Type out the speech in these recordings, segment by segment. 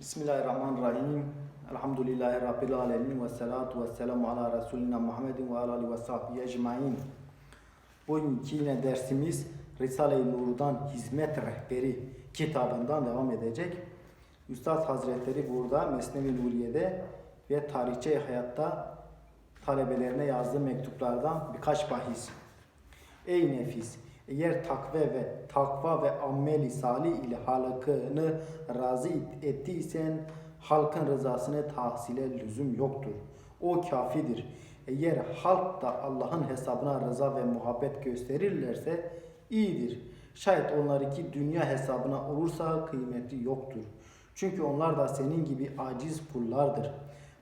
Bismillahirrahmanirrahim. Elhamdülillahi Rabbil alemin ve salatu ve selamu ala Resulina Muhammedin ve ala alihi ve sahbihi ecmain. Bugünkü yine dersimiz Risale-i Nur'dan Hizmet Rehberi kitabından devam edecek. Üstad Hazretleri burada Mesnevi Nuriye'de ve tarihçe hayatta talebelerine yazdığı mektuplardan birkaç bahis. Ey nefis! Eğer takve ve takva ve ameli salih ile halkını razı ettiysen halkın rızasını tahsile lüzum yoktur. O kafidir. Eğer halk da Allah'ın hesabına rıza ve muhabbet gösterirlerse iyidir. Şayet onlarınki dünya hesabına olursa kıymeti yoktur. Çünkü onlar da senin gibi aciz kullardır.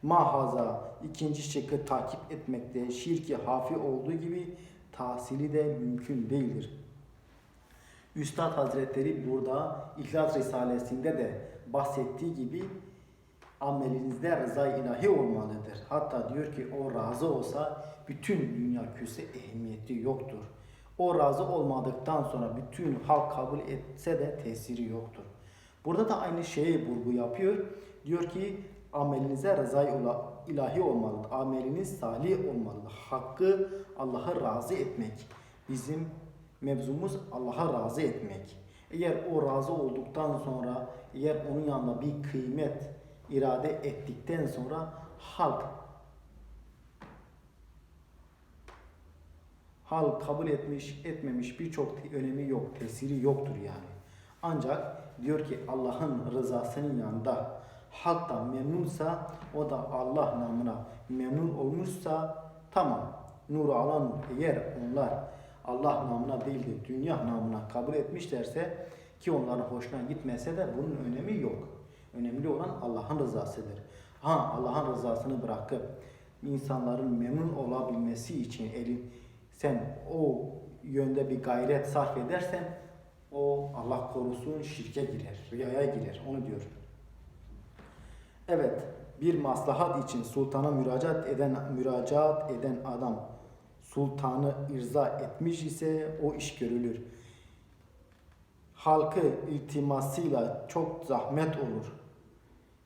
Mahaza ikinci şıkkı takip etmekte şirki hafi olduğu gibi tahsili de mümkün değildir. Üstad Hazretleri burada İhlas Risalesi'nde de bahsettiği gibi amelinizde rıza ilahi olmalıdır. Hatta diyor ki o razı olsa bütün dünya küse ehemmiyeti yoktur. O razı olmadıktan sonra bütün halk kabul etse de tesiri yoktur. Burada da aynı şeyi vurgu yapıyor. Diyor ki amelinize rıza ilahi olmalıdır. Ameliniz salih olmalıdır. Hakkı Allah'a razı etmek. Bizim mevzumuz Allah'a razı etmek. Eğer o razı olduktan sonra, eğer onun yanında bir kıymet irade ettikten sonra halk halk kabul etmiş, etmemiş birçok önemi yok, tesiri yoktur yani. Ancak diyor ki Allah'ın rızasının yanında halk da memnunsa o da Allah namına memnun olmuşsa tamam nur alan eğer onlar Allah namına değil de dünya namına kabul etmişlerse ki onların hoşuna gitmese de bunun önemi yok. Önemli olan Allah'ın rızasıdır. Ha Allah'ın rızasını bırakıp insanların memnun olabilmesi için elin sen o yönde bir gayret sarf edersen o Allah korusun şirke girer, riyaya girer. Onu diyor. Evet, bir maslahat için sultana müracaat eden müracaat eden adam sultanı irza etmiş ise o iş görülür. Halkı iltimasıyla çok zahmet olur.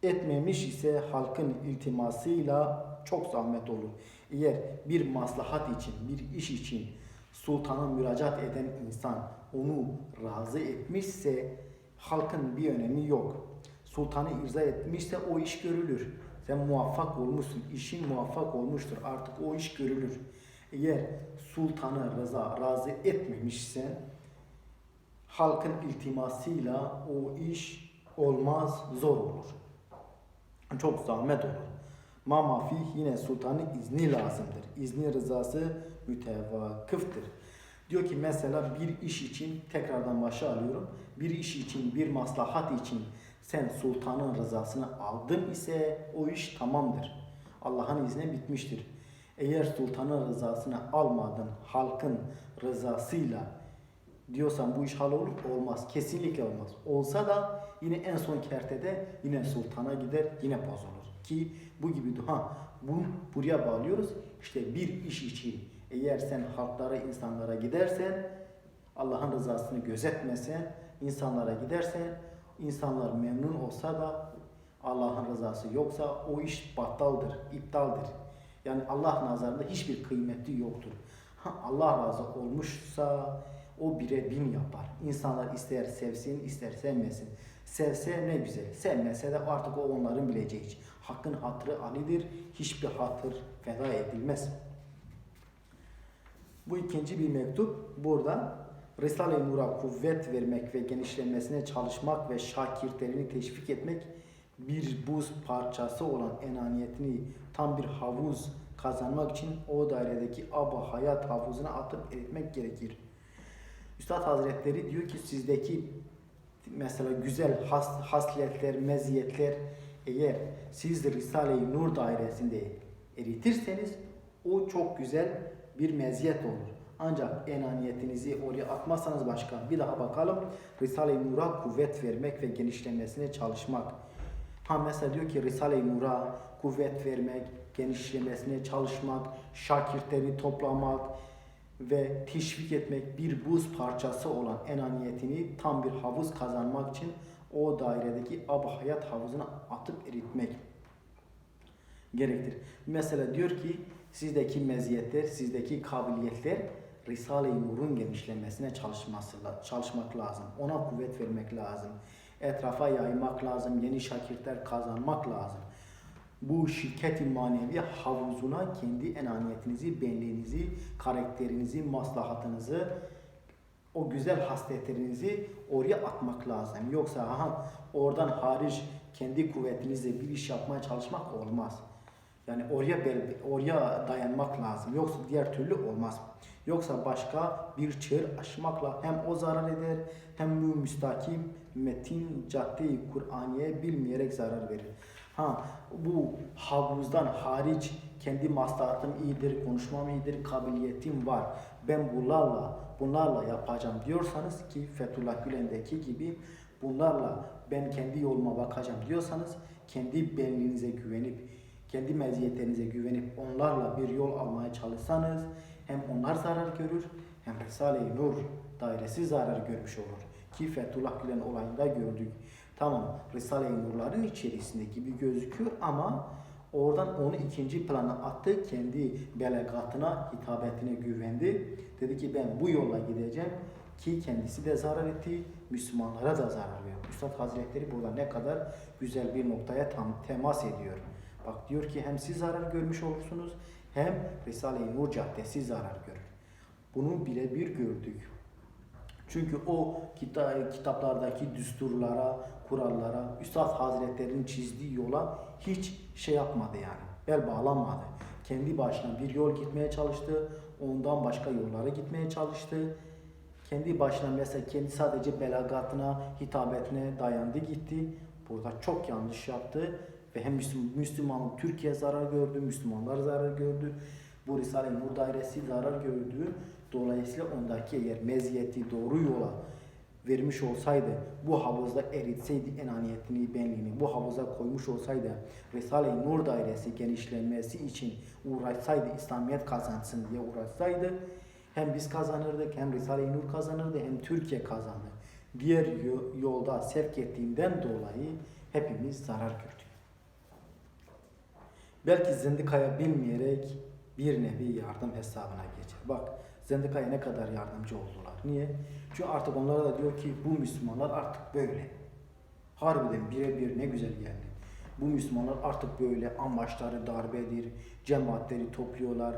Etmemiş ise halkın iltimasıyla çok zahmet olur. Eğer bir maslahat için, bir iş için sultana müracaat eden insan onu razı etmişse halkın bir önemi yok. Sultanı irza etmişse o iş görülür. Sen muvaffak olmuşsun, işin muvaffak olmuştur. Artık o iş görülür. Eğer sultanı rıza razı etmemişse halkın iltimasıyla o iş olmaz, zor olur. Çok zahmet olur. Ma mafi yine sultanın izni lazımdır. İzni rızası mütevakıftır. Diyor ki mesela bir iş için tekrardan başa alıyorum. Bir iş için, bir maslahat için sen sultanın rızasını aldın ise o iş tamamdır. Allah'ın izniyle bitmiştir. Eğer sultanın rızasını almadın, halkın rızasıyla diyorsan bu iş hal olur olmaz. Kesinlikle olmaz. Olsa da yine en son kertede yine sultana gider, yine bozulur. Ki bu gibi ha bunu buraya bağlıyoruz. İşte bir iş için eğer sen halklara, insanlara gidersen Allah'ın rızasını gözetmesen, insanlara gidersen insanlar memnun olsa da Allah'ın rızası yoksa o iş battaldır, iptaldir. Yani Allah nazarında hiçbir kıymeti yoktur. Allah razı olmuşsa o bire bin yapar. İnsanlar ister sevsin ister sevmesin. Sevse ne güzel. Sevmese de artık o onların bileceği iş. Hakkın hatırı alidir. Hiçbir hatır feda edilmez. Bu ikinci bir mektup. Burada Risale-i Nur'a kuvvet vermek ve genişlemesine çalışmak ve şakirtlerini teşvik etmek bir buz parçası olan enaniyetini tam bir havuz kazanmak için o dairedeki aba hayat havuzuna atıp etmek gerekir. Üstad Hazretleri diyor ki sizdeki mesela güzel has, hasletler, meziyetler eğer siz Risale-i Nur dairesinde eritirseniz o çok güzel bir meziyet olur. Ancak enaniyetinizi oraya atmazsanız başka. Bir daha bakalım. Risale-i Nur'a kuvvet vermek ve genişlemesine çalışmak. Ha mesela diyor ki Risale-i Nur'a kuvvet vermek, genişlemesine çalışmak, şakirtleri toplamak ve teşvik etmek bir buz parçası olan enaniyetini tam bir havuz kazanmak için o dairedeki ab hayat havuzuna atıp eritmek gerektir. Mesela diyor ki sizdeki meziyetler, sizdeki kabiliyetler Risale-i Nur'un genişlemesine çalışması, çalışmak lazım. Ona kuvvet vermek lazım. Etrafa yaymak lazım. Yeni şakirtler kazanmak lazım. Bu şirket-i manevi havuzuna kendi enaniyetinizi, benliğinizi, karakterinizi, maslahatınızı, o güzel hasletlerinizi oraya atmak lazım. Yoksa aha, oradan hariç kendi kuvvetinizle bir iş yapmaya çalışmak olmaz. Yani oraya oraya dayanmak lazım. Yoksa diğer türlü olmaz. Yoksa başka bir çığır aşmakla hem o zarar eder hem bu müstakim metin cadde-i Kur'aniye bilmeyerek zarar verir. Ha bu havuzdan hariç kendi maslahatım iyidir, konuşmam iyidir, kabiliyetim var. Ben bunlarla bunlarla yapacağım diyorsanız ki Fethullah Gülen'deki gibi bunlarla ben kendi yoluma bakacağım diyorsanız kendi benliğinize güvenip kendi meziyetlerinize güvenip onlarla bir yol almaya çalışsanız hem onlar zarar görür hem Risale-i Nur dairesi zarar görmüş olur. Ki Fethullah Gülen olayında gördük. Tamam Risale-i Nur'ların içerisinde gibi gözüküyor ama oradan onu ikinci plana attı. Kendi belagatına, hitabetine güvendi. Dedi ki ben bu yolla gideceğim ki kendisi de zarar etti, Müslümanlara da zarar veriyor. Üstad Hazretleri burada ne kadar güzel bir noktaya tam temas ediyor. Bak diyor ki hem siz zarar görmüş olursunuz hem Risale-i Nur Caddesi zarar görür. Bunu birebir gördük. Çünkü o kita- kitaplardaki düsturlara, kurallara, Üstad Hazretleri'nin çizdiği yola hiç şey yapmadı yani. Bel bağlanmadı. Kendi başına bir yol gitmeye çalıştı. Ondan başka yollara gitmeye çalıştı. Kendi başına mesela kendi sadece belagatına, hitabetine dayandı gitti. Burada çok yanlış yaptı ve hem Müslüman, Türkiye zarar gördü, Müslümanlar zarar gördü. Bu Risale-i Nur dairesi zarar gördü. Dolayısıyla ondaki eğer meziyeti doğru yola vermiş olsaydı, bu havuzda eritseydi enaniyetini, benliğini, bu havuza koymuş olsaydı, Risale-i Nur dairesi genişlenmesi için uğraşsaydı, İslamiyet kazansın diye uğraşsaydı, hem biz kazanırdık, hem Risale-i Nur kazanırdı, hem Türkiye kazandı. Diğer yo- yolda sevk ettiğinden dolayı hepimiz zarar gördük. Belki zendikaya bilmeyerek bir nevi yardım hesabına geçer. Bak zendikaya ne kadar yardımcı oldular. Niye? Çünkü artık onlara da diyor ki bu Müslümanlar artık böyle. Harbiden birebir ne güzel geldi. Bu Müslümanlar artık böyle amaçları darbedir, cemaatleri topluyorlar,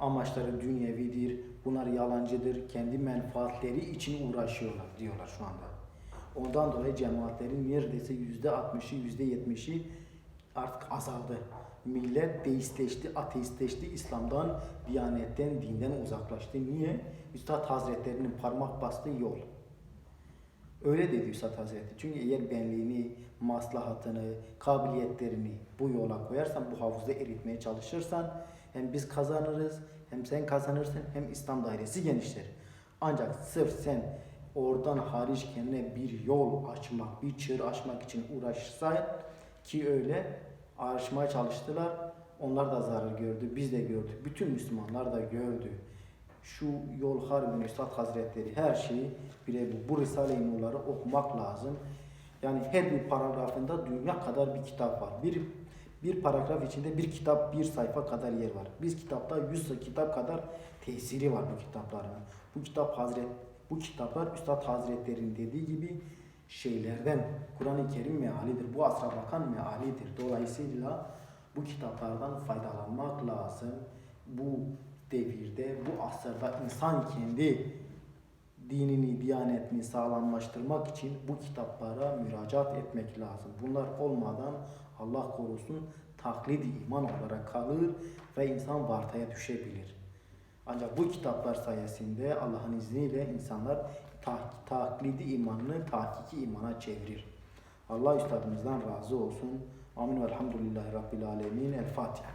amaçları dünyevidir, bunlar yalancıdır, kendi menfaatleri için uğraşıyorlar diyorlar şu anda. Ondan dolayı cemaatlerin neredeyse yüzde altmışı, yüzde yetmişi artık azaldı. Millet deistleşti, ateistleşti, İslam'dan, Diyanetten, dinden uzaklaştı. Niye? Üstad Hazretlerinin parmak bastığı yol. Öyle dedi Üstad Hazretleri. Çünkü eğer benliğini, maslahatını, kabiliyetlerini bu yola koyarsan, bu havuzda eritmeye çalışırsan hem biz kazanırız, hem sen kazanırsın, hem İslam dairesi genişler. Ancak sırf sen oradan hariç kendine bir yol açmak, bir çığır açmak için uğraşırsan ki öyle aşmaya çalıştılar. Onlar da zarar gördü, biz de gördük. Bütün Müslümanlar da gördü. Şu yol harbiden Üstad Hazretleri her şeyi bile bu, bu Risale-i Nur'ları okumak lazım. Yani her bir paragrafında dünya kadar bir kitap var. Bir bir paragraf içinde bir kitap, bir sayfa kadar yer var. Biz kitapta 100 kitap kadar tesiri var bu kitapların. Bu kitap Hazret, bu kitaplar Üstad Hazretleri'nin dediği gibi şeylerden Kur'an-ı Kerim mealidir. Bu asra bakan mealidir. Dolayısıyla bu kitaplardan faydalanmak lazım. Bu devirde, bu asırda insan kendi dinini, diyanetini sağlamlaştırmak için bu kitaplara müracaat etmek lazım. Bunlar olmadan Allah korusun taklidi iman olarak kalır ve insan vartaya düşebilir. Ancak bu kitaplar sayesinde Allah'ın izniyle insanlar ta- taklidi imanını tahkiki imana çevirir. Allah üstadımızdan razı olsun. Amin ve elhamdülillahi rabbil alemin. El Fatiha.